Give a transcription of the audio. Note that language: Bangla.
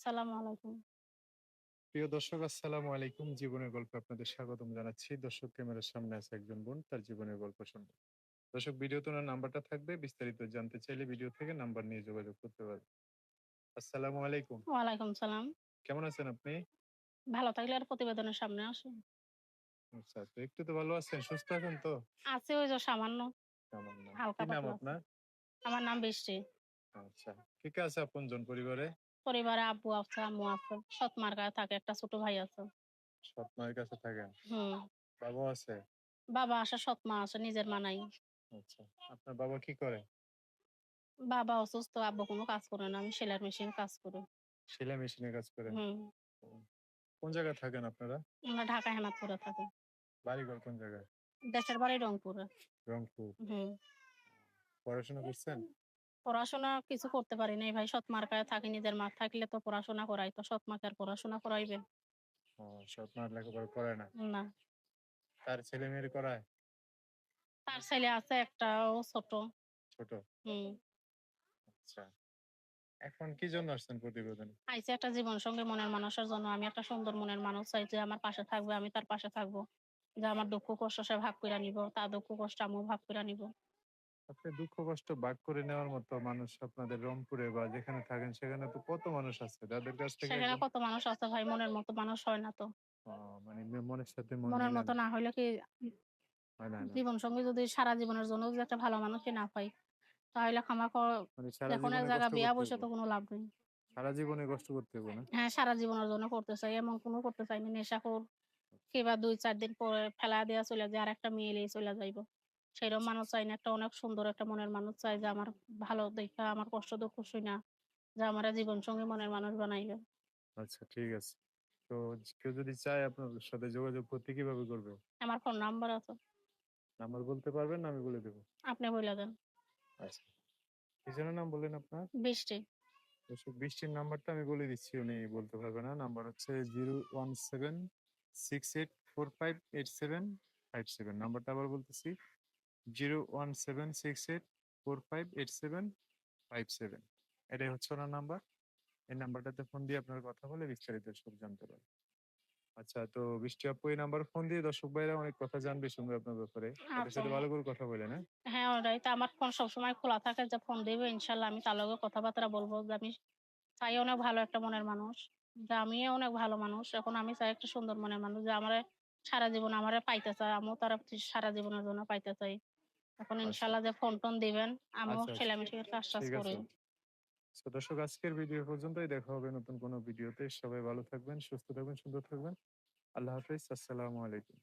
আসসালামু আলাইকুম। প্রিয় দর্শক আসসালামু আলাইকুম। জীবনের গল্পে আপনাদের স্বাগতম জানাচ্ছি। দর্শক ক্যামেরার সামনে আছে একজন বোন, তার জীবনের গল্প শুনবে। দর্শক ভিডিওতে ওনার নাম্বারটা থাকবে। বিস্তারিত জানতে চাইলে ভিডিও থেকে নাম্বার নিয়ে যোগাযোগ করতে পারবেন। আসসালামু আলাইকুম। ওয়ালাইকুম সালাম। কেমন আছেন আপনি? ভালো থাকলে আর প্রতিবেদনের সামনে আসুন। আচ্ছা, তো একটু তো ভালো আছেন, সুস্থ আছেন তো? আছে ওই যে সামান্য সামান্য। হালকা কি নাম পাতলা আপনার? আমার নাম বৃষ্টি। আচ্ছা। কে, কে আছে আপনজন পরিবারে? পরিবারে আব্বু আছে, আম্মু আছে। সৎ মার গায়ে থাকে একটা ছোট ভাই আছে। সৎ মায়ের কাছে থাকেন। হুম। বাবাও আছে? বাবা আসে সৎ মা আসে নিজের মা নাই। আচ্ছা। আপনার বাবা কি করে? বাবা অসুস্থ, আব্বু কোনো কাজ করে না। আমি সেলাই মেশিনে কাজ করি। সেলাই মেশিনে কাজ করে হুম। কোন জায়গায় থাকেন আপনারা? আমরা ঢাকা হেমাদপুরে থাকি। বাড়ি ঘর কোন জায়গায়? দেশের বাড়ি রংপুরে। রংপুর। হুম। পড়াশোনা করছেন? পড়াশোনা কিছু করতে পারি নাই ভাই। সৎ মার গায়ে থাকি নিজের মা থাকলে তো পড়াশোনা করাইতো। সৎ মাকে আর পড়াশোনা করাইবে? ও সৎ মা লেখাপড়া করায় না। না। তার ছেলে মেয়ের করায়? তার ছেলে আছে একটা ও ছোট। ছোট? হুম। আচ্ছা। এখন কি জন্য আসছেন প্রতিবেদনে? আইছে একটা জীবন সঙ্গে মনের মানুষের জন্য। আমি একটা সুন্দর মনের মানুষ চাই যে আমার পাশে থাকবে, আমি তার পাশে থাকব। যে আমার দুঃখ কষ্ট সে ভাগ করে নিব তার দুঃখ কষ্ট আমিও ভাগ করে নিবো। আপনি দুঃখ কষ্ট ভাগ করে নেওয়ার মতো মানুষ আপনাদের রংপুরে বা যেখানে থাকেন সেখানে তো কত মানুষ আছে। যাদের কাছ থেকে সেখানে কত মানুষ আছে ভাই মনের মতো মানুষ হয় না তো। মানে মনের সাথে মনের মতো না হইলে কি হয়। জীবন সঙ্গী যদি সারা জীবনের জন্য যদি একটা ভালো মানুষই না পাই, তাহলে মানে সারা এখন এক জীবনে জায়গায় কষ্ট বিয়া বসে তো কোনো লাভ নেই। সারা জীবনে কষ্ট করতে হইব না? হ্যাঁ, সারা জীবনের জন্য করতে চাই। এমন কোনো করতে চাই না নেশাখোর কিংবা ২-৪ দিন পরে ফেলা দিয়া চলে যায় আর একটা মেয়ে চইলা যাইবো। সেরকম মানুষ চাই না। একটা অনেক সুন্দর একটা মনের মানুষ চাই যে আমার ভালো দেইখা আমার কষ্ট দুঃখ শুইনা যে আমার জীবন সঙ্গী মনের মানুষ বানাইবে। আচ্ছা ঠিক আছে। তো কেউ যদি চায় আপনার সাথে যোগাযোগ করতে কীভাবে করবে? আমার ফোন নাম্বার আছে। নাম্বার বলতে পারবেন না আমি বলে দেব? আপনি বইলা দেন। আচ্ছা। কি যেন নাম বললেন আপনার? বৃষ্টি। দর্শক বৃষ্টির নাম্বারটা আমি বলে দিচ্ছি উনি বলতে পারবে না। নাম্বার হচ্ছে 01768458757 নাম্বারটা আবার বলতেছি 01768458757 এটাই হচ্ছে ওনার নাম্বার। এই নাম্বারটাতে ফোন দিয়ে আপনারা কথা বলে বিস্তারিত সব জানতে পারবেন। আচ্ছা তো বৃষ্টি আপু এই নাম্বারে ফোন দিয়ে দর্শক ভাইরা অনেক কথা জানবে শুনবে আপনার ব্যাপারে। আচ্ছা। সাথে ভালো করে কথা বলেন, হ্যাঁ? হ্যাঁ, ওটাই তো আমার ফোন সবসময় খোলা থাকে যে ফোন দিবে ইনশাআল্লাহ আমি তার লগে কথাবার্তা বলব যে আমি চাই অনেক ভালো একটা মনের মানুষ। যে আমিও অনেক ভালো মানুষ। এখন আমি চাই একটা সুন্দর মনের মানুষ যে আমারে সারা জীবন আমারে পাইতে চায়। আমিও তারে সারা জীবনের জন্য পাইতে চাই। এখন ইনশাল্লাহ ইনশাআল্লাহ যে ফোন-টোন দিবেন আমিও ছেলে সেলাই মেশিনের কাজ-টাজ করি। তো দর্শক আজকের ভিডিও পর্যন্তই দেখা হবে নতুন কোনো ভিডিওতে। সবাই ভালো থাকবেন, সুস্থ থাকবেন, সুন্দর থাকবেন। আল্লাহ হাফেজ। আসসালামু আলাইকুম।